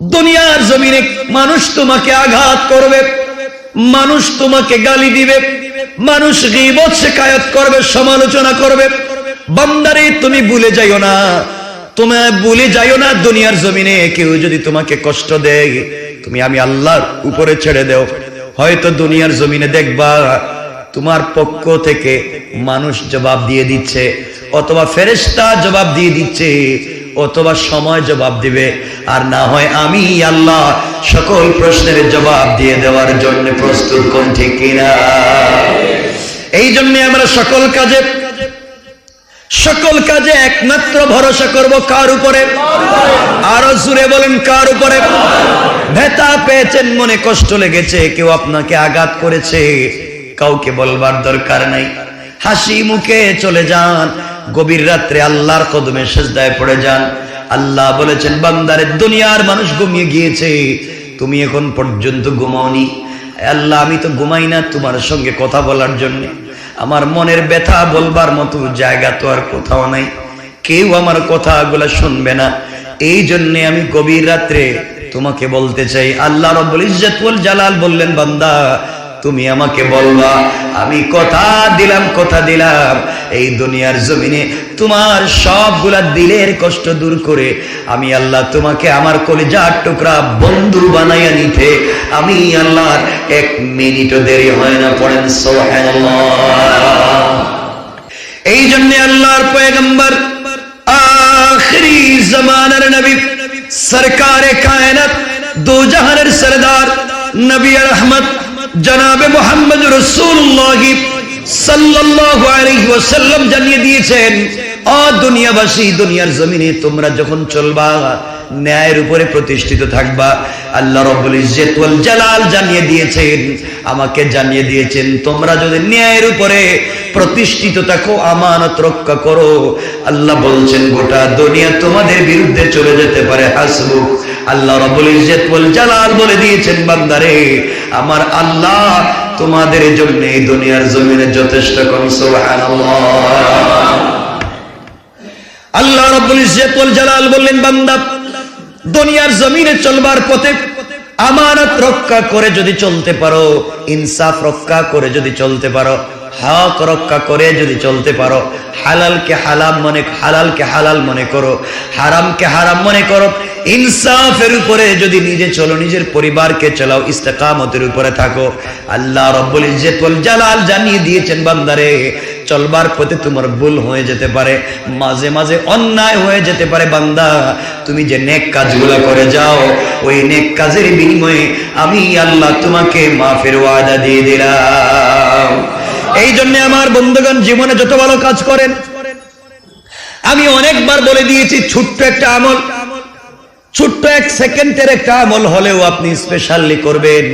দুনিয়ার জমিনে মানুষ তোমাকে আঘাত করবে, মানুষ তোমাকে গালি দিবে, মানুষ গীবত করবে, সমালোচনা করবে। বান্দারে, তুমি ভুলে যাইও না তোমায় ভুলে যাইও না দুনিয়ার জমিনে, কেউ যদি তোমাকে কষ্ট দেয়, তুমি আমি আল্লাহর উপরে ছেড়ে দেও। হয়তো দুনিয়ার জমিনে দেখবা, তোমার পক্ষ থেকে মানুষ জবাব দিয়ে দিচ্ছে অথবা ফেরেশতা জবাব দিয়ে দিচ্ছে অথবা সময় জবাব দিবে। আর না হয় আমি আল্লাহ সকল প্রশ্নের জবাব দিয়ে দেওয়ার জন্য প্রস্তুত কোন ঠিক কিনা? এই জন্য আমরা সকল কাজে সকল কাজে একমাত্র ভরসা করব কার উপরে? আরও জুড়ে বলেন কার উপরে? ভেতা পেয়েছেন মনে কষ্ট লেগেছে, কেউ আপনাকে আঘাত করেছে, কাউকে বলবার দরকার নাই। হাসি মুখে চলে যান গভীর রাত্রে আল্লাহর কদমে সেজদায় পড়ে যান। আল্লাহ বলেছেন, বান্দারে, দুনিয়ার মানুষ ঘুমিয়ে গিয়েছে। তুমি এখন পর্যন্ত ঘুমাওনি। আল্লাহ, আমি তো ঘুমাই না তোমার সঙ্গে কথা বলার জন্য। আমার মনের ব্যথা বলবার মতো জায়গা তো আর কোথাও নাই। কেউ আমার কথাগুলো শুনবে না। এই জন্যে আমি গভীর রাত্রে তোমাকে বলতে চাই। আল্লাহ রব্বুল ইজ্জতুল জালাল বললেন, বান্দা তুমি আমাকে বলবা, আমি কথা দিলাম কথা দিলাম। এই দুনিয়ার জমিনে তোমার সবগুলা দিলের কষ্ট দূর করে আমি আল্লাহ তোমাকে আমার কলিজার টুকরা বন্ধু বানাইয়া নিতে। আমি আল্লাহর এক মিনিটও দেরি হয় না, পড়েন এই জন্য আল্লাহর পয়গম্বর আখরি জামানার নবী, সরকারে কায়নাত দো জাহানের সরদার, নবী রহমত জনাবে মোহাম্মদ রসুল্লাহ ওয়াসাল্লাম জানিয়ে দিয়েছেন, অ দুনিয়াবাসী, দুনিয়ার জমিনে তোমরা যখন চলবা, ন্যায়ের উপরে প্রতিষ্ঠিত থাকবা। আল্লাহ রব্বুল ইজ্জত জালাল জানিয়ে দিয়েছেন, আমাকে জানিয়ে দিয়েছেন, তোমরা যদি ন্যায়ের উপরে প্রতিষ্ঠিত থাকো, আমানত রক্ষা করো। আল্লাহ বলছেন, গোটা দুনিয়া তোমাদের বিরুদ্ধে চলে যেতে পারে, হাসবুক। আল্লাহ রব্বুল ইজ্জত ওয়াল জালাল বলে দিয়েছেন, বান্দারে, আমার আল্লাহ তোমাদের জন্য এই দুনিয়ার জমিনে যথেষ্ট কম, সুবহানাল্লাহ। আল্লাহ রব্বুল ইজ্জত ওয়াল জালাল বললেন, বান্দা, দুনিয়ার জমিনে চলবার পথে আমানত রক্ষা করে যদি চলতে পারো, ইনসাফ রক্ষা করে যদি চলতে পারো হক রক্ষা করে যদি চলতে পারো, হালালকে হালাম মনে, হালালকে হালাল মনে করো, হারামকে হারাম মনে করো, ইনসাফের উপরে যদি নিজে চলো, নিজের পরিবারকে চালাও, ইস্তেকামতের উপরে থাকো, আল্লাহ রব্বুল ইজ্জত ওয়াল জালাল জানিয়ে দিয়েছেন বান্দারে, চলবার পথে তোমার ভুল হয়ে যেতে পারে, মাঝে মাঝে অন্যায় হয়ে যেতে পারে বান্দা, তুমি যে নেক কাজগুলো করে যাও, ওই নেক কাজের বিনিময়ে আমি আল্লাহ তোমাকে মাফের ওয়াদা দিয়ে দিলাম। এই জন্য আমার বন্ধুগণ জীবনে যত ভালো কাজ করেন, আমি অনেকবার বলে দিয়েছি, ছোট্ট একটা আমল। ছোট্ট এক সেকেন্ডের একটা আমল হলেও আপনি স্পেশালি করবেন।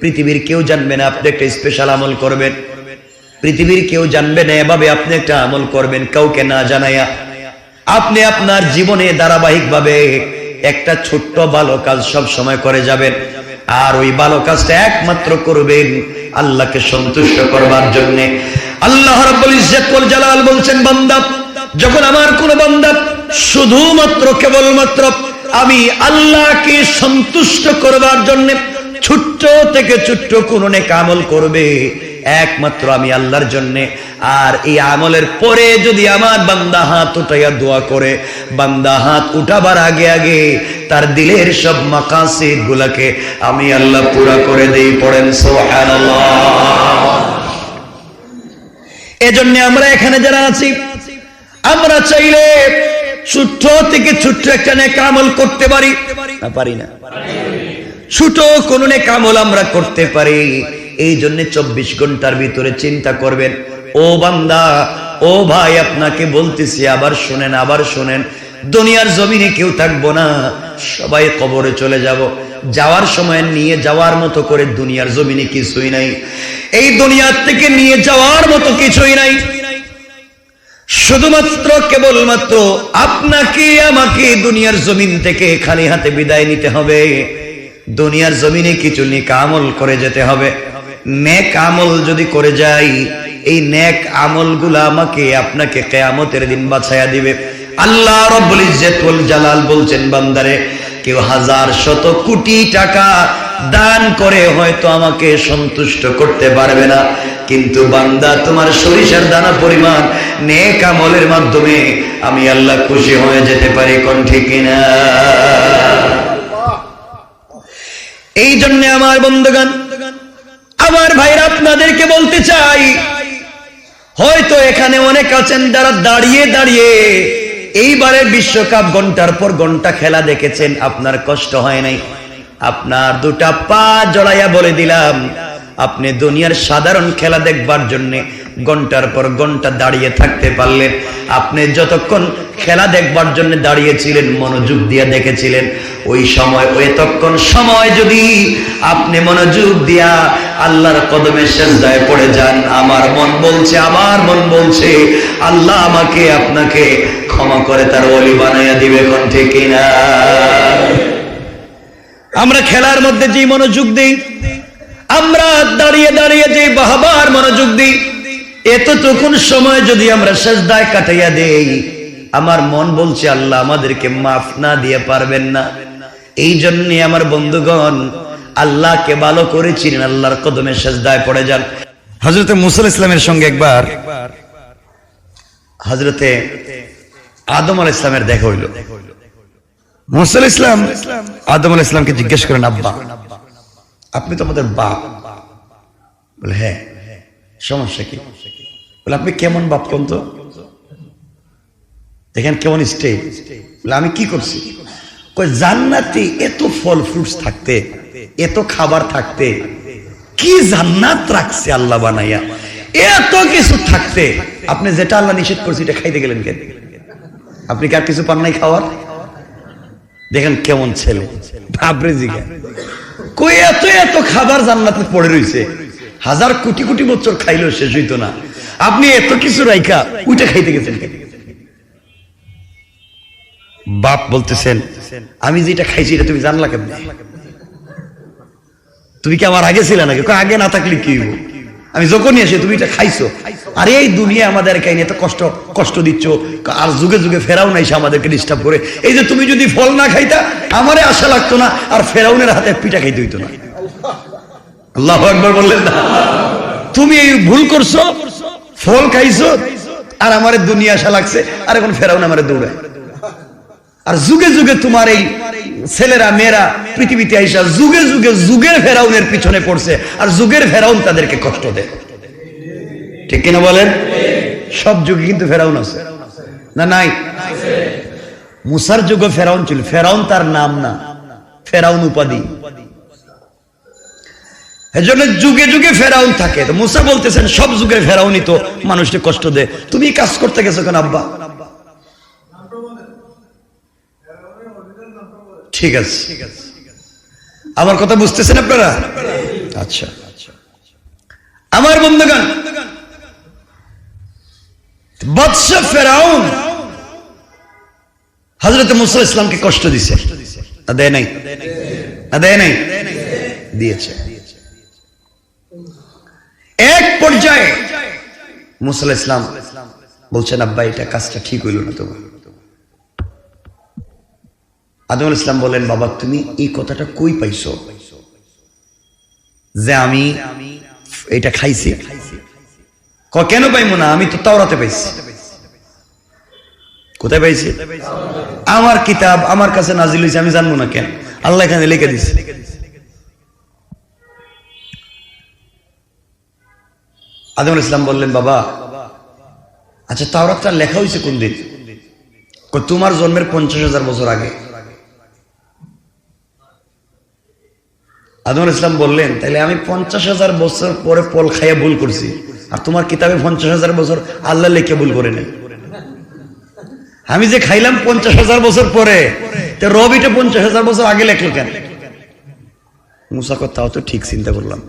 পৃথিবীর কেউ জানবে না আপনি একটা স্পেশাল আমল করবেন। পৃথিবীর কেউ জানবে না এভাবে আপনি একটা আমল করবেন, কাউকে না জানাইয়া। আপনি আপনার জীবনে ধারাবাহিক ভাবে একটা ছোট্ট ভালো কাজ সব সময় করে যাবেন। আর ওই ভালো কাজটা একমাত্র করবেন আল্লাহকে সন্তুষ্ট করবার জন্য। আল্লাহ রাব্বুল জালাল বলছেন, বান্দা, যখন আমার কোন বান্দা শুধুমাত্র কেবলমাত্র আমি আল্লাহকে সন্তুষ্ট করবার জন্য ছোট্ট থেকে ছোট্ট কোন নেক আমল করবে একমাত্র আমি আল্লাহর জন্য। আর এই আমলের পরে যদি আমার বান্দা হাত উঠাইয়া দোয়া করে, বান্দা হাত উঠাবার আগে আগে তার দিলের সব মাকাসিদ গুলাকে আমি আল্লাহ পুরা করে দেই, পড়েন এজন্য আমরা এখানে যারা আছি, আমরা চাইলে ছোট্ট থেকে ছোট্ট একটা নেক আমল করতে পারি, না পারি না? ছোট কোন নেক আমল আমরা করতে পারি। এই জন্য চব্বিশ ঘণ্টার ভিতরে চিন্তা করবেন, ও বান্দা, ও ভাই, আপনাকে বলতেছি, আবার শোনেন আবার শোনেন, দুনিয়ার জমিনে কেউ থাকব না, সবাই কবরে চলে যাব, যাওয়ার সময় নিয়ে যাওয়ার মতো করে দুনিয়ার জমিনে কিছুই নাই, এই দুনিয়ার থেকে নিয়ে যাওয়ার মতো কিছুই নাই, শুধুমাত্র কেবলমাত্র আপনাকে, আমাকে দুনিয়ার জমিন থেকে খালি হাতে বিদায় নিতে হবে, দুনিয়ার জমিনে কিছু নিকামল করে যেতে হবে। নেক আমল যদি করে যাই, এই নেক আমলগুলা আমাকে আপনাকে কেয়ামতের দিন বাছাইয়া দিবে। আল্লাহ রব্বুল ইজ্জতুল জালাল বলছেন, বান্দারে, কেউ হাজার শত কোটি টাকা দান করে হয়তো আমাকে সন্তুষ্ট করতে পারবে না। কিন্তু বান্দা, তোমার সরিষার দানা পরিমাণ নেক আমলের মাধ্যমে আমি আল্লাহ খুশি হয়ে যেতে পারি, কোন ঠিক কিনা? এই জন্য আমার বন্ধুগান আমার ভাইরা আপনাদেরকে বলতে চাই। হয়তো এখানে অনেক আছেন যারা দাঁড়িয়ে দাঁড়িয়ে এইবারে বিশ্বকাপ ঘণ্টার পর ঘণ্টা খেলা দেখেছেন। আপনার কষ্ট হয় নাই। আপনার দুটা পা জড়াইয়া বলে দিলাম, আপনি দুনিয়ার সাধারণ খেলা দেখবার জন্য ঘণ্টার পর ঘণ্টা দাঁড়িয়ে থাকতে পারলেন আপনি যতক্ষণ খেলা দেখবার জন্য দাঁড়িয়েছিলেন, মনোযোগ দিয়ে দেখেছিলেন, ওই সময় ওই এতক্ষণ সময় যদি আপনি মনোযোগ দিয়া আল্লাহর কদমে সেজদায় পড়ে যান, আমার মন বলছে, আমার মন বলছে, আল্লাহ আমাকে আপনাকে ক্ষমা করে তার অলি বানাইয়া দিবে কোন ঠিক না। আমরা খেলার মধ্যে যে মনোযোগ দিই, আমরা দাঁড়িয়ে দাঁড়িয়ে যে বাহবার মনোযোগ দিই এতটুকুন সময় যদি আমরা সেজদায় কাটাইয়া দেই, আমার মন বলছে, আল্লাহ আমাদেরকে মাফ না দিয়ে পারবেন না। এই জন্যে আমার বন্ধুগণ, আল্লাহকে ভালো করে চিনেন, আল্লাহর কদমে সেজদায় পড়ে যান। হজরতে মুসল ইসলামের সঙ্গে একবার হজরতে আদম আল ইসলামের দেখা হইল। মুসল ইসলাম আদম আল ইসলামকে জিজ্ঞেস করেন, আব্বা, আপনি তো আমাদের বাপ। বলে হ্যাঁ। সমস্যা কি? বলে, আপনি কেমন বাপ কোন তো দেখেন কেমন স্টে বলে, আমি কি করছি? জান্নাতে এত ফল ফ্রুটস থাকতে, এত খাবার থাকতে, কি জান্নাত রাখছে আল্লাহ বানাইয়া? এত কিছু থাকতে, আপনি যেটা আল্লাহ নিষেধ করছে, এটা খাইতে গেলেন কেন? আপনি কি আর কিছু পান নাই খাওয়ার? দেখেন কেমন ছেলে। ভাবরে জিগা কই এত এত খাবার জান্নাতে পড়ে রইছে হাজার কোটি কোটি বছর খাইলেও শেষ হইতো না। আপনি এত কিছু রাইখা ওইটা খাইতে গেছেন বাপ বলতেছেন, আমি যেটা খাইছি এটা তুমি জানলা কেমনে? তুমি কি আমার আগে ছিল নাকি? আগে না থাকলে কি আমি যখনই আসি তুমি এটা খাইছো? আর, এই দুনিয়া আমাদের কাহিনী, এত কষ্ট কষ্ট দিচ্ছ। আর যুগে যুগে ফেরাও নাইছে আমাদেরকে ডিস্টার্ব করে। এই যে তুমি যদি ফল না খাইতা, আমারে আশা লাগতো না, আর ফেরাউনের হাতে পিঠা খাইতে হইতো না। আল্লাহ একবার বললেন, না, তুমি এই ভুল করছ, ফল খাইছো, আর আমারে দুনিয়া আশা লাগছে, আর এখন ফেরাউন আমারে দৌড়ায়। আর যুগে যুগে তোমার এই ছেলেরা, মেয়েরা পৃথিবীতে আইসা যুগে যুগে যুগের ফেরাউনের পিছনে পড়ছে, আর যুগের ফেরাউন তাদেরকে কষ্ট দেয়। ঠিক কিনা বলেন? সব যুগে কিন্তু ফেরাউন আছে। না, নাই? মুসার যুগে ফেরাউন ছিল। ফেরাউন তার নাম না। ফেরাউন উপাধি। এজন্য যুগে যুগে ফেরাউন থাকে। তো মুসা বলতেছেন, সব যুগে ফেরাউনই তো মানুষকে কষ্ট দেয়। তুমি কাজ করতে গেছো কেন আব্বা? ঠিক আছে। আমার কথা বুঝতেছেন আপনারা? আচ্ছা। আমার বন্ধুগণ, বৎস ফেরাউন হজরত মুসা ইসলামকে কষ্ট দিছে। দেয় নাই? দেয় নাই? দিয়েছে। এক পর্যায়ে মুসা ইসলাম বলছেন, আব্বা, এটা কাজটা ঠিক হইল না তোমার। আদমুল ইসলাম বলেন, বাবা, তুমি এই কথাটা কই পাইছো? যে আমি এটা খাইছি। কেন পাইমো না? আমি তো তাওরাতে পাইছি। কোথায় পাইছি? আমার কিতাব, আমার কাছে নাজিল হয়েছে আমি জানব না কেন? আল্লাহ এখানে লিখে দিছে। আদম ইসলাম বললেন, বাবা আচ্ছা তাওরাতটা লেখা হয়েছে কোন দিন? তোমার জন্মের পঞ্চাশ হাজার বছর আগে। আদম ইসলাম বললেন তাহলে আমি পঞ্চাশ হাজার বছর পরে পল খাইয়া ভুল করছি। আর তোমার কিতাবে পঞ্চাশ হাজার বছর আল্লাহ লেখে ভুল করে নেই। আমি যে খাইলাম পঞ্চাশ হাজার বছর পরে রবিটা পঞ্চাশ হাজার বছর আগে লেখলো কেন? মুসা কথাও তো ঠিক চিন্তা করলাম।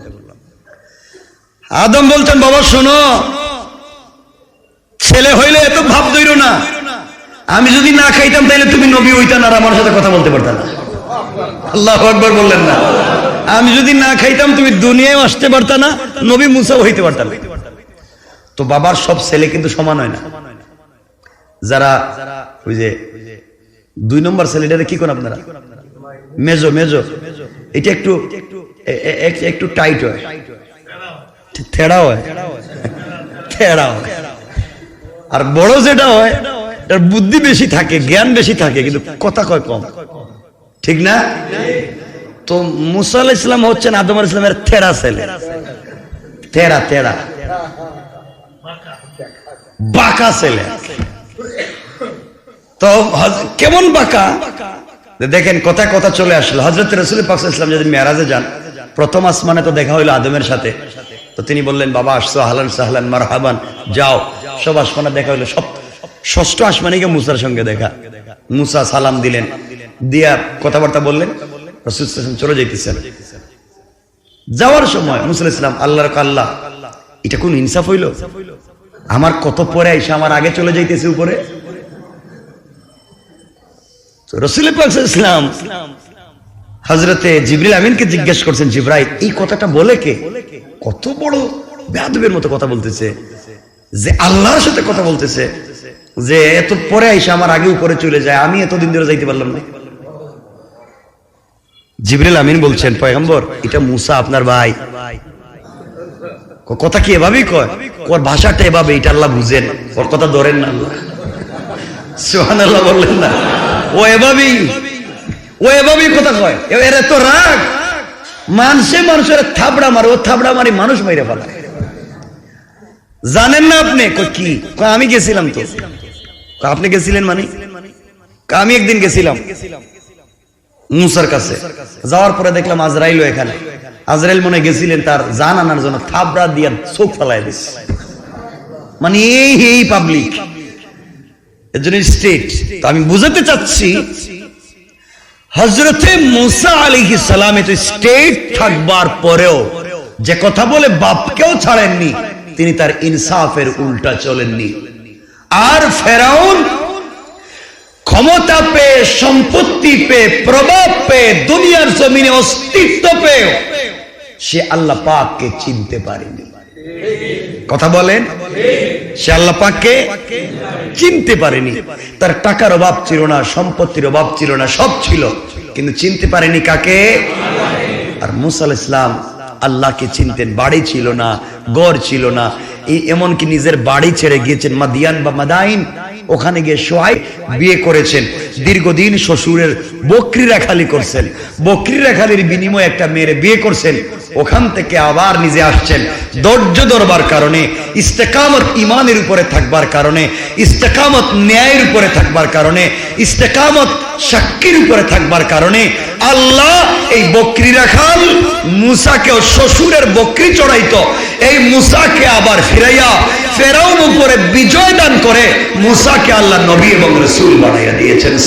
আদম বলছেন, বাবা, শোনো, ছেলে হইলে এত ভাব দইর না। আমি যদি না খাইতাম তাহলে তুমি নবী হইতা না, আর আমার সাথে কথা বলতে পারতাম না। আল্লাহ আকবর বললেন না। আমি যদি না খাইতাম, তুমি দুনিয়ায় আসতে পারতা না, নবী মুসাও হইতে পারতাম। তো বাবার সব ছেলে কিন্তু সমান হয় না। যারা, ওই যে, দুই নম্বর ছেলেটারে কি করেন আপনারা? মেজো মেজো। এটা একটু একটু টাইট হয়। থেড়া হয়। থেড়া হয়। আর বড় যেটা হয় বুদ্ধি বেশি থাকে, জ্ঞান বেশি থাকে, কিন্তু কথা কয় কম। ঠিক না? তো মুসা আলাহ ইসলাম হচ্ছেন আদম আলাহ ইসলামের থেড়া ছেলে। তেরা তেরা বাঁকা ছেলে। তো কেমন বাঁকা? দেখেন কথা কথা চলে আসলো। হজরত রসুল পাক ইসলাম যদি মেয়ারাজে যান প্রথম আসমানে তো দেখা হইল আদমের সাথে। তো তিনি বললেন, বাবা, আসছো হালান সাহলান মারহাবান। যাও। সব আসমানে দেখা হইল। সব ষষ্ঠ আসমানে গিয়ে মুসার সঙ্গে দেখা। মুসা সালাম দিলেন। দিয়া কথাবার্তা বললেন। চলে যাইতেছেন। যাওয়ার সময় মুসুল ইসলাম আল্লাহর আল্লাহ এটা কোন ইনসাফ হইল? আমার কত পরে এসে আমার আগে চলে যাইতেছে উপরে? রসুল ইসলাম হজরতে জিবরিল আমিনকে জিজ্ঞেস করছেন, জিব্রাইল, এই কথাটা বলে কে? কত বড় বেয়াদবের মতো কথা বলতেছে। যে আল্লাহর সাথে কথা বলতেছে, যে এত পরে এসে আমার আগে উপরে চলে যায়, আমি এতদিন ধরে যাইতে পারলাম না। জিবরিল আমিন বলছেন, পয়গম্বর, এটা মুসা আপনার ভাই। কথা কি এভাবেই কয়? ওর ভাষাটা এভাবে, এটা আল্লাহ বুঝেন। ওর কথা ধরেন না আল্লাহ। সোহান আল্লাহ বললেন না। ও এভাবেই ও এভাবেই কথা কয়। এর এত রাগ। মানুষে মানুষের থাবড়া মারে, ও থাবড়া মারি মানুষ মাইরে ফেলা। জানেন না আপনি? কি? আমি গেছিলাম তো। আপনি গেছিলেন মানে? আমি একদিন গেছিলাম মুসার কাছে। যাওয়ার পরে দেখলাম আজরাইল এখানে। আজরাইল মনে গেছিলেন তার জান আনার জন্য, থাবড়া দিয়ে চোখ ফেলাই দিস মানে এই এই পাবলিক এর জন্য স্টেট তো আমি বুঝাতে চাচ্ছি হজরতে মুসা আলী সালামে তো স্টেট থাকবার পরেও যে কথা বলে বাপকেও ছাড়েননি, তিনি তার ইনসাফের উল্টা চলেননি। আর ফেরাউন ক্ষমতা পেয়ে, সম্পত্তি পেয়ে, প্রভাব পেয়ে, দুনিয়ার জমিনে অস্তিত্ব পেয়ে সে আল্লাহ পাককে চিনতে পারেনি। কথা বলেন? সে আল্লাহ পাককে চিনতে পারেনি। তার টাকার অভাব ছিল না, সম্পত্তির অভাব ছিল না, সব ছিল। কিন্তু চিনতে পারেনি কাকে? আর মুসাল ইসলাম আল্লাহকে চিনতেন, বাড়ি ছিল না গড় ছিল না। এই এমনকি নিজের বাড়ি ছেড়ে গিয়েছেন মাদিয়ান বা মাদাইন, ওখানে গিয়ে সোহাই বিয়ে করেছেন। দীর্ঘদিন শ্বশুরের বকরি রাখালি করছেন। বকরি রাখালির বিনিময়ে একটা মেয়ের বিয়ে করছেন। ওখান থেকে আবার নিজে আসছেন। ধৈর্য ধরবার কারণে, ইস্তেকামত ইমানের উপরে থাকবার কারণে, ইস্তেকামত ন্যায়ের উপরে থাকবার কারণে, ইস্তেকামত সাক্ষীর উপরে থাকবার কারণে আল্লাহ এই বকরি রাখাল মুসাকেও শ্বশুরের বকরি চড়াইতো। এই মুসাকে আবার ফিরাইয়া ফেরাউন উপরে বিজয় দান করে মুসাকে আল্লাহ নবী এবং রসুল বানাইয়া দিয়েছেন।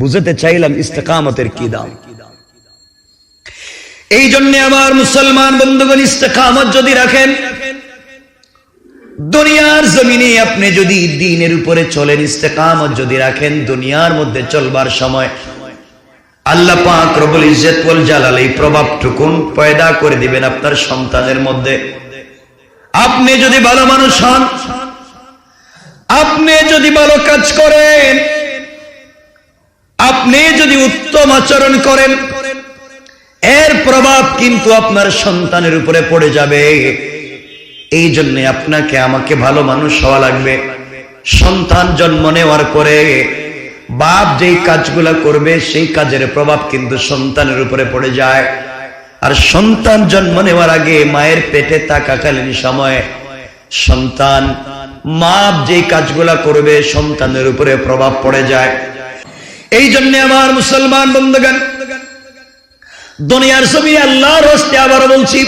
বুঝাতে চাইলাম ইস্তেকামতের কি দাম? এই জন্য আমার মুসলমান বন্ধুগণ, ইস্তেকামত যদি রাখেন, দুনিয়ার জমিনে আপনি যদি দিনের উপরে চলেন, ইস্তেকামত যদি রাখেন, দুনিয়ার মধ্যে চলবার সময় আল্লাহ পাক রব্বুল ইজ্জত ওয়াল জালাল এই প্রভাবটুকুন পয়দা করে দিবেন আপনার সন্তানের মধ্যে। আপনি যদি ভালো মানুষ হন আপনি যদি ভালো কাজ করেন, আপনি যদি উত্তম আচরণ করেন, এর প্রভাব কিন্তু আপনার সন্তানের উপরে পড়ে যাবে। এই জন্য আপনাকে আমাকে ভালো মানুষ হওয়া লাগবে। সন্তান জন্ম নেওয়ার পরে বাপ যেই কাজগুলা করবে, সেই কাজের প্রভাব কিন্তু সন্তানের উপরে পড়ে যায়। আর সন্তান জন্ম নেওয়ার আগে মায়ের পেটে তাকাকালীন সময়ে সন্তান মা যেই কাজগুলা করবে, সন্তানের উপরে প্রভাব পড়ে যায়। এই জন্য আমার মুসলমান বন্ধুগণ, দুনিয়ার ছবি আল্লাহর হস্তে আবার বলছি,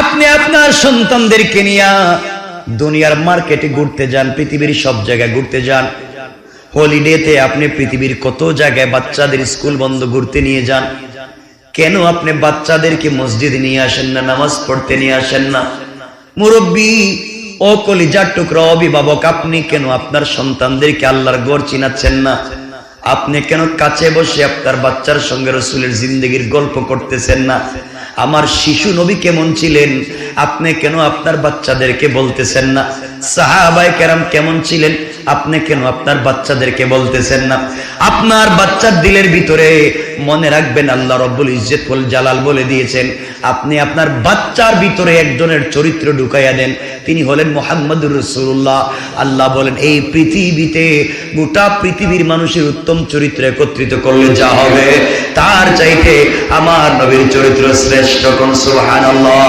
আপনি আপনার সন্তানদেরকে নিয়ে দুনিয়ার মার্কেটে ঘুরতে যান, পৃথিবীর সব জায়গায় ঘুরতে যান। হলিডেতে আপনি পৃথিবীর কত জায়গায় বাচ্চাদের স্কুল বন্ধ ঘুরতে নিয়ে যান। কেন আপনি বাচ্চাদেরকে মসজিদে নিয়ে আসেন না, নামাজ পড়তে নিয়ে আসেন না? মুরব্বী ও কলিজার টুকরা অভিভাবক, আপনি কেন আপনার সন্তানদেরকে আল্লাহর গড় চিনাচ্ছেন না? আপনি কেন কাছে বসে আপনার বাচ্চার সঙ্গে রসুলের জিন্দগির গল্প করতেছেন না? আমার শিশু নবী কেমন ছিলেন? আপনি কেন আপনার বাচ্চাদেরকে বলতেছেন না? সাহাবাই কেরাম কেমন ছিলেন? আপনি কেন আপনার বাচ্চাদেরকে বলতেছেন না? আপনার বাচ্চার দিলের ভিতরে মনে রাখবেন আল্লাহ রব্বুল ইজ্জতুল জালাল বলে দিয়েছেন, আপনি আপনার বাচ্চার ভিতরে একজনের চরিত্র ঢুকাইয়া দেন, তিনি হলেন মোহাম্মদুর রসুল্লাহ আল্লাহ বলেন, এই পৃথিবীতে গোটা পৃথিবীর মানুষের উত্তম চরিত্র একত্রিত করলে যা হবে, তার চাইতে আমার নবীর চরিত্র শ্রেষ্ঠ কোন? সুবহানাল্লাহ।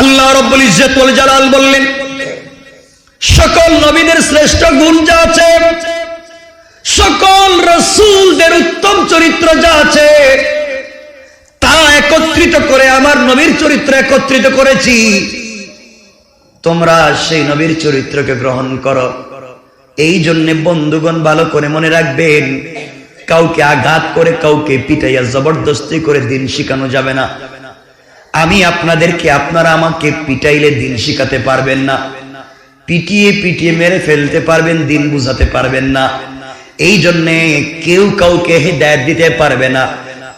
আল্লাহ রব্বুল ইজ্জতুল জালাল বললেন সকল নবীদের শ্রেষ্ঠ গুণ যা আছে, সকল রসুলদের উত্তম চরিত্র যা আছে, তা একত্রিত করে আমার নবীর চরিত্র একত্রিত করেছি। তোমরা সেই নবীর চরিত্রকে গ্রহণ করো। এই জন্যে বন্ধুগণ ভালো করে মনে রাখবেন, কাউকে আঘাত করে, কাউকে পিটাইয়া জবরদস্তি করে দিন শিখানো যাবে না। আমি আপনাদেরকে, আপনারা আমাকে পিটাইলে দিন শিখাতে পারবেন না। পিটিয়ে পিটিয়ে মেরে ফেলতে পারবেন, দিন বুঝাতে পারবেন না। এই জন্যে কেউ কাউকে হেদায়ত দিতে পারবে না।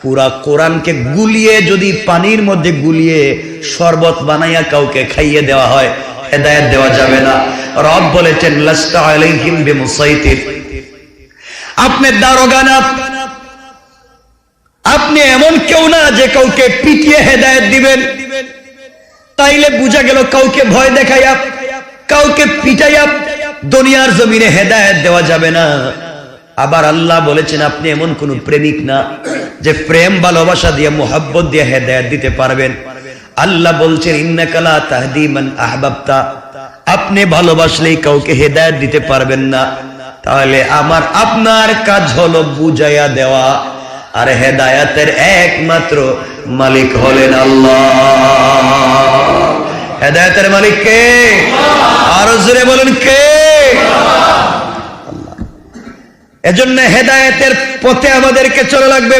পুরা কোরআনকে গুলিয়ে, যদি পানির মধ্যে গুলিয়ে শরবত বানাইয়া কাউকে খাইয়ে দেওয়া হয়, হেদায়ত দেওয়া যাবে না। রব বলেছেন, লাস্তা আলাইহিম আপনি দারোগা না আপনি এমন কেউ না যে কাউকে পিটিয়ে হেদায়ত দিবেন। তাইলে বুঝা গেল কাউকে ভয় দেখাইয়া কাউকে পিটাইয়া দুনিয়ার জমিনে হেদায়ত দেওয়া যাবে না। আবার আল্লাহ বলেছেন, আপনি এমন কোন প্রেমিক না যে প্রেম, ভালোবাসা দিয়ে, মোহাব্বত দিয়ে হেদায়ত দিতে পারবেন। আল্লাহ বলছেন ইন্নাকালা তাহদিমান আহবাবতা। আপনি ভালোবাসলেই কাউকে হেদায়ত দিতে পারবেন না। তাহলে আমার, আপনার কাজ হলো বুঝাইয়া দেওয়া। আর হেদায়াতের একমাত্র মালিক হলেন আল্লাহ। হেদায়তের মালিক কে? আরও জোরে বলুন কে? এজন্য হেদায়েতের পথে আমাদেরকে চলে লাগবে।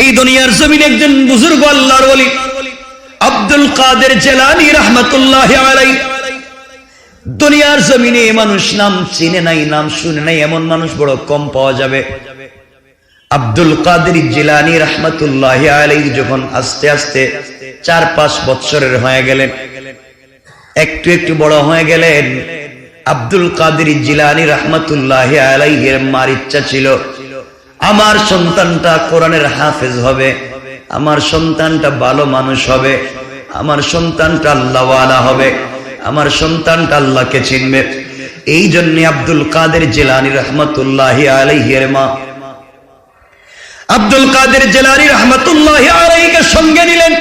এই দুনিয়ার জমিনে একজন বুজুর্গ আল্লাহর বলি আব্দুল কাদের জেলানি রহমতুল্লাহ দুনিয়ার জমিনে মানুষ নাম চিনে নাই, নাম শুনে নাই, এমন মানুষ বড় কম পাওয়া যাবে। আব্দুল কাদের জিলানি রহমতুল্লাহ আলাই যখন আস্তে আস্তে চার পাঁচ বৎসরের হয়ে গেলেন, একটু একটু বড় হয়ে গেলেন, আব্দুল কাদের জিলানি রহমতুল্লাহ আলাইহের মার ইচ্ছা ছিল, আমার সন্তানটা কোরআনের হাফেজ হবে, আমার সন্তানটা ভালো মানুষ হবে, আমার সন্তানটা আল্লাহওয়ালা হবে, আমার সন্তানটা আল্লাহকে চিনবে। এই জন্য আব্দুল কাদের জেলানি রহমতুল্লাহ আলাইহের মা আব্দুল কাদের জেলানি রহমতুল্লাহ আলাইকে সঙ্গে নিলেন।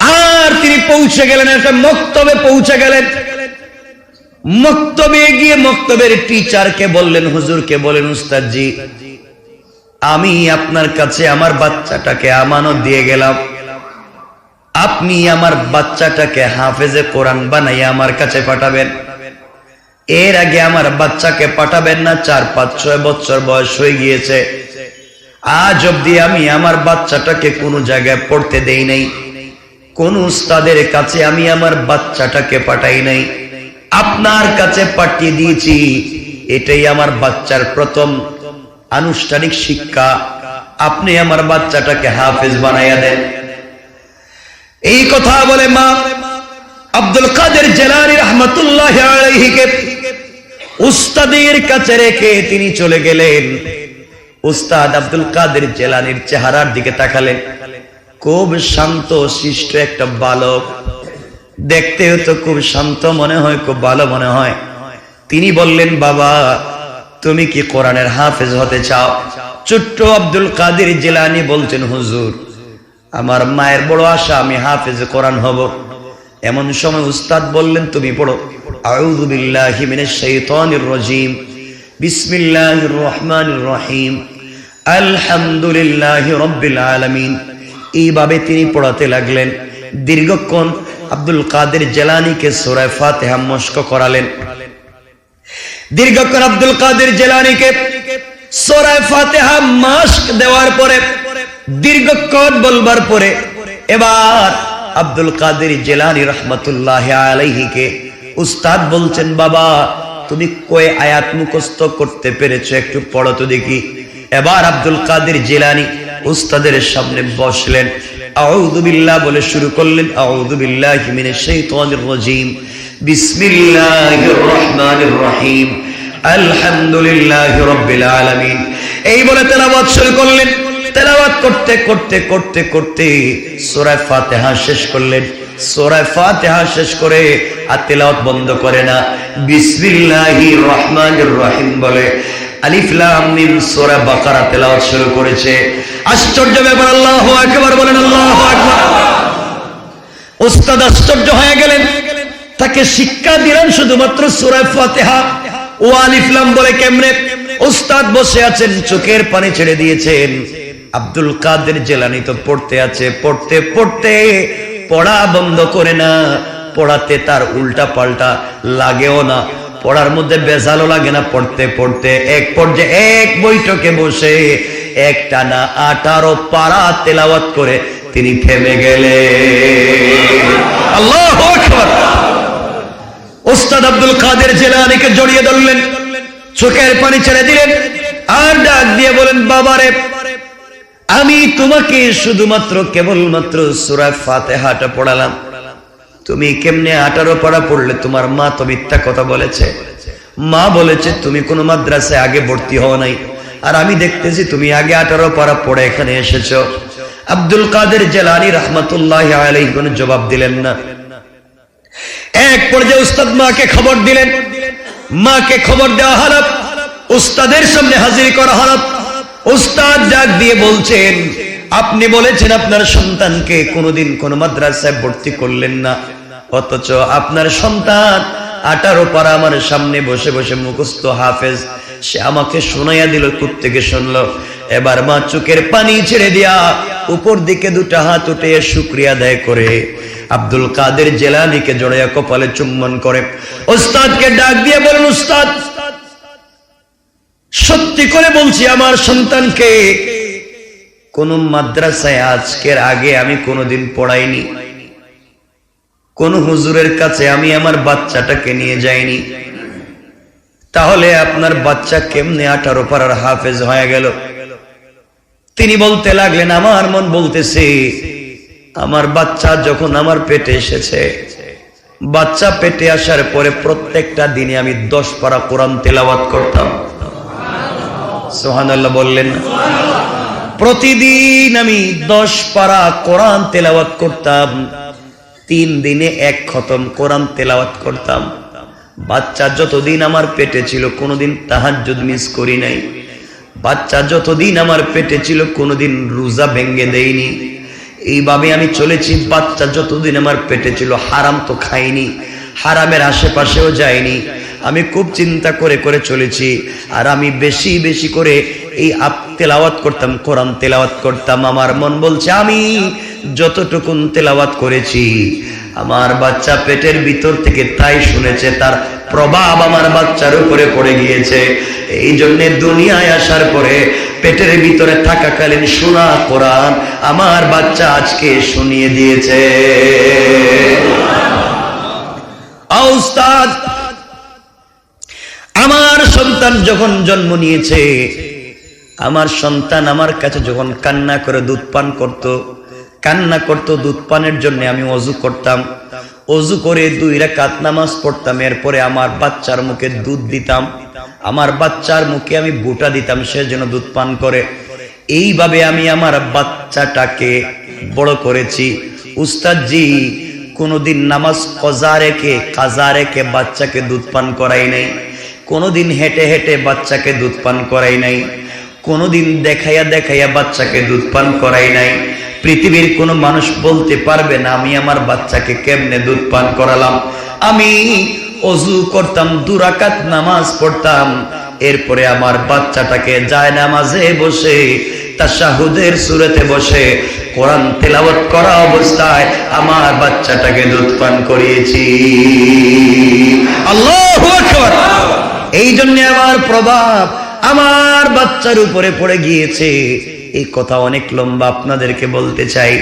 আর তিনি পৌঁছে গেলেন, একটা মক্তবে পৌঁছে গেলেন। মক্তবে গিয়ে মক্তবের টিচারকে বললেন, হুজুরকে বলেন, উস্তাদজি, আমি আপনার কাছে আমার বাচ্চাটাকে আমানত দিয়ে গেলাম। আপনি আমার বাচ্চাটাকে হাফেজে কোরআন বানাইয়া আমার কাছে পাঠাবেন। এর আগে আমার বাচ্চাকে পাঠাবেন না, চার, পাঁচ, ছয় বছর বয়স হয়ে গিয়েছে। আজ অব্দি আমি আমার বাচ্চাটাকে কোনো জায়গায় পড়তে দেই নাই। কোন উস্তাদের কাছে আমি আমার বাচ্চাটাকে পাঠাই নাই। আপনার কাছে পাঠিয়ে দিয়েছি। এটাই আমার বাচ্চার প্রথম আনুষ্ঠানিক শিক্ষা। আপনি আমার বাচ্চাটাকে হাফেজ বানাইয়া দেন। এই কথা বলে মা আব্দুল কাদের জেলানি রহমতুল্লাহ আলাইহিকে উস্তাদের কাছে রেখে তিনি চলে গেলেন। উস্তাদ আব্দুল কাদের জেলানির চেহারার দিকে তাকালেন। খুব শান্ত, শিষ্ট একটা বালক। দেখতেও তো খুব শান্ত মনে হয়, খুব ভালো মনে হয়। তিনি বললেন, বাবা, তুমি কি কোরআনের হাফেজ হতে চাও? ছোট্ট আব্দুল কাদের জেলানি বলছেন, হুজুর, আমার মায়ের বড় আশা, আমি হাফেজ কোরআন হব। এমন সময় উস্তাদ বললেন, তুমি পড়ো। আউযু বিল্লাহি মিনাশ শাইতানির রাজিম। বিসমিল্লাহির রহমানির রহিম। আলহামদুলিল্লাহি রাব্বিল আলামিন। এইভাবে তিনি পড়াতে লাগলেন। দীর্ঘক্ষণ আব্দুল কাদের জেলানিকে সুরায় ফাতেহা মস্ক করালেন। দীর্ঘক্ষণ আব্দুল কাদের জেলানিকে সুরায় ফাতেহা মাস্ক দেওয়ার পরে, দীর্ঘক্ষণ বলবার পরে, এবার আব্দুল কাদের জেলানি রহমতুল্লাহ আলাইহিকে উস্তাদ বলছেন, বাবা, তুমি কয় আয়াত মুখস্থ করতে পেরেছ একটু পড়ো তো দেখি। এবার আব্দুল কাদের জিলানি উস্তাদের সামনে বসলেন। আউযু বিল্লাহ বলে শুরু করলেন। আউযু বিল্লাহি মিনাশ শাইতানির রাজীম। বিসমিল্লাহির রহমানির রহিম। আলহামদুলিল্লাহি রাব্বিল এই বলে তেলাওয়াত শুরু করলেন। তেলাওয়াত করতে করতে করতে করতে সূরা ফাতিহা শেষ করলেন। সূরা ফাতিহা শেষ করে আর বন্ধ করে না। রহিম বলে আশ্চর্য হয়ে গেলেন। তাকে শিক্ষা দিলেন শুধুমাত্র ফাতিহা। ও আলিফ লাম বলে কেমনে? উস্তাদ বসে আছেন, চোখের পানি ছেড়ে দিয়েছেন। আব্দুল কাদের জেলানি তো পড়তে আছে, পড়তে পড়তে পড়া বন্ধ করে না। পড়াতে তার উল্টা পাল্টা লাগেও না। পড়ার মধ্যে বেজালও লাগে না পড়তে পড়তে। এক পর্যায়ে এক বৈঠকে বসে এক টানা আঠারো পারা তেলাওয়াত করে তিনি থেমে গেলে ওস্তাদ আব্দুল কাদের জেলানিকে জড়িয়ে ধরলেন। চোখের পানি ছেড়ে দিলেন। আর ডাক দিয়ে বলেন, বাবারে আমি তোমাকে শুধুমাত্র কেবলমাত্র সুরা ফাতেহাটা পড়ালাম। তুমি কেমনে আঠারো পড়া পড়লে? তোমার মা তো মিথ্যা কথা বলেছে। মা বলেছে, তুমি কোনো মাদ্রাসায় আগে ভর্তি হও নাই। আর আমি দেখতেছি তুমি আগে আঠারো পারা পড়ে এখানে এসেছ। আব্দুল কাদের জেলানি রহমতুল্লাহ আলাই কোনো জবাব দিলেন না। এক পর্যায়ে উস্তাদ মাকে খবর দিলেন। মাকে খবর দেওয়া হল। উস্তাদের সামনে হাজির করা হল। উস্তাদ ডাক দিয়ে বলছেন, আপনি বলেছেন আপনার সন্তানকে কোনোদিন কোন মাদ্রাসায় ভর্তি করলেন না। অথচ আপনার সন্তান আঠারো পারা আমার সামনে বসে বসে মুখস্থ হাফেজ, সে আমাকে শোনাইয়া দিল থেকে শুনলো। এবার মা চোখের পানি ছেড়ে দিয়া উপর দিকে দুটা হাত উঠে শুক্রিয়া দেয় করে। আব্দুল কাদের জেলানিকে জড়াইয়া কপালে চুম্বন করে। ওস্তাদকে ডাক দিয়ে বলেন উস্তাদ সত্যি করে বলছি আমার সন্তানকে, কোন মাদ্রাসায় আজকের আগে আমি কোনোদিন পড়াইনি। কোন হুজুরের কাছে আমি আমার বাচ্চাটাকে নিয়ে যাইনি। তাহলে আপনার বাচ্চা কেমনে আঠারো পাড়ার হাফেজ হয়ে গেল? তিনি বলতে লাগলেন, আমার মন বলতেছে, আমার বাচ্চা যখন আমার পেটে এসেছে, বাচ্চা পেটে আসার পরে প্রত্যেকটা দিনে আমি দশ পারা কোরআন তেলাওয়াত করতাম। সোহান বললেন? প্রতিদিন আমি দশ পারা কোরআন তেলাওয়াত করতাম, তিন দিনে এক খতম কোরআন তেলাওয়াত করতাম। বাচ্চা যতদিন আমার পেটে ছিল, কোনোদিন তাহাজ্জুদ মিস করি নাই। বাচ্চা যতদিন আমার পেটে ছিল, কোনোদিন রোজা ভেঙ্গে দেইনি। এইভাবে আমি চলেছি, বাচ্চা যতদিন আমার পেটে ছিল, হারাম তো খাইনি, হারামের আশেপাশেও যাইনি। আমি খুব চিন্তা করে করে চলেছি, আর আমি বেশি বেশি করে এই আপ তেলাওয়াত করতাম, কোরআন তেলাওয়াত করতাম। আমার মন বলছে, আমি যতটুকুন তেলাওয়াত করেছি, আমার বাচ্চা পেটের ভিতর থেকে তাই শুনেছে, তার প্রভাব আমার বাচ্চার উপরে পড়ে গিয়েছে। এই জন্য দুনিয়ায় আসার পরে পেটের ভিতরে থাকাকালীন শোনা কোরআন আমার বাচ্চা আজকে শুনিয়ে দিয়েছে। আমার সন্তান যখন জন্ম নিয়েছে, আমার সন্তান আমার কাছে যখন কান্না করে দুধ পান করত, কান্না করত দুধ পানের জন্য আমি অজু করতাম। অজু করে দুই রাকাত নামাজ পড়তাম, এরপরে আমার বাচ্চার মুখে দুধ দিতাম। আমার বাচ্চার মুখে আমি বুটা দিতাম, সে যেন দুধ পান করে। এইভাবে আমি আমার বাচ্চাটাকে বড় করেছি। উস্তাদজি, কোনোদিন নামাজ কজা রেখে কাজা রেখে বাচ্চাকে দুধ পান করাই নাই। কোনোদিন হেঁটে হেঁটে বাচ্চাকে দুধ পান করাই নাই, কোনোদিন দেখাইয়া দেখাইয়া বাচ্চাকে দুধ পান করাই নাই। পৃথিবীর কোনো মানুষ বলতে পারবে না, আমি আমার বাচ্চাকে কেমনে দুধ পান করালাম? আমি অজু করতাম দুরাকাত নামাজ পড়তাম, এরপরে আমার বাচ্চাটাকে যায় নামাজে বসে, তাশাহুদের সুরেতে বসে, কোরআন তেলাওয়াত করা অবস্থায় আমার বাচ্চাটাকে দুধ পান করিয়েছি। আল্লাহু এই জন্য আমার প্রভাব আমার বাচ্চার উপরে পড়ে গিয়েছে। এই কথা অনেক লম্বা আপনাদেরকে বলতে চাই।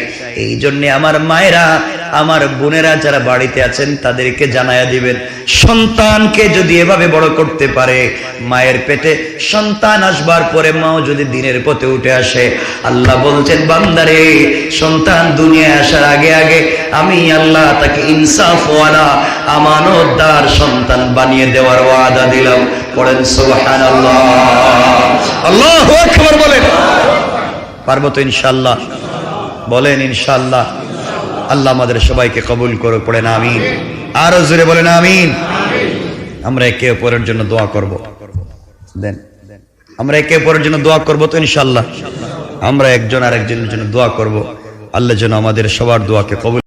এই জন্য আমার মায়েরা আমার বোনেরা যারা বাড়িতে আছেন, তাদেরকে জানায়া দিবেন, সন্তানকে যদি এভাবে বড় করতে পারে, মায়ের পেটে সন্তান আসবার পরে মাও যদি দিনের পথে উঠে আসে, আল্লাহ বলছেন, বান্দারে, সন্তান দুনিয়ায় আসার আগে আগে আমি আল্লাহ তাকে ইনসাফওয়ালা আমানতদার সন্তান বানিয়ে দেওয়ার ওয়াদা দিলাম। পড়েন, সুবহানাল্লাহ। আল্লাহু আকবার বলেন। পারব তো ইনশাআল্লাহ? বলেন ইনশাআল্লাহ। আল্লাহ আমাদের সবাইকে কবুল করো না আমিন। আরও জোরে বলে না আমিন। আমরা একে অপরের জন্য দোয়া করব। দেন। আমরা একে অপরের জন্য দোয়া করব তো ইনশাল্লাহ আমরা একজন আর একজনের জন্য দোয়া করব। আল্লাহ যেন আমাদের সবার দোয়াকে কবুল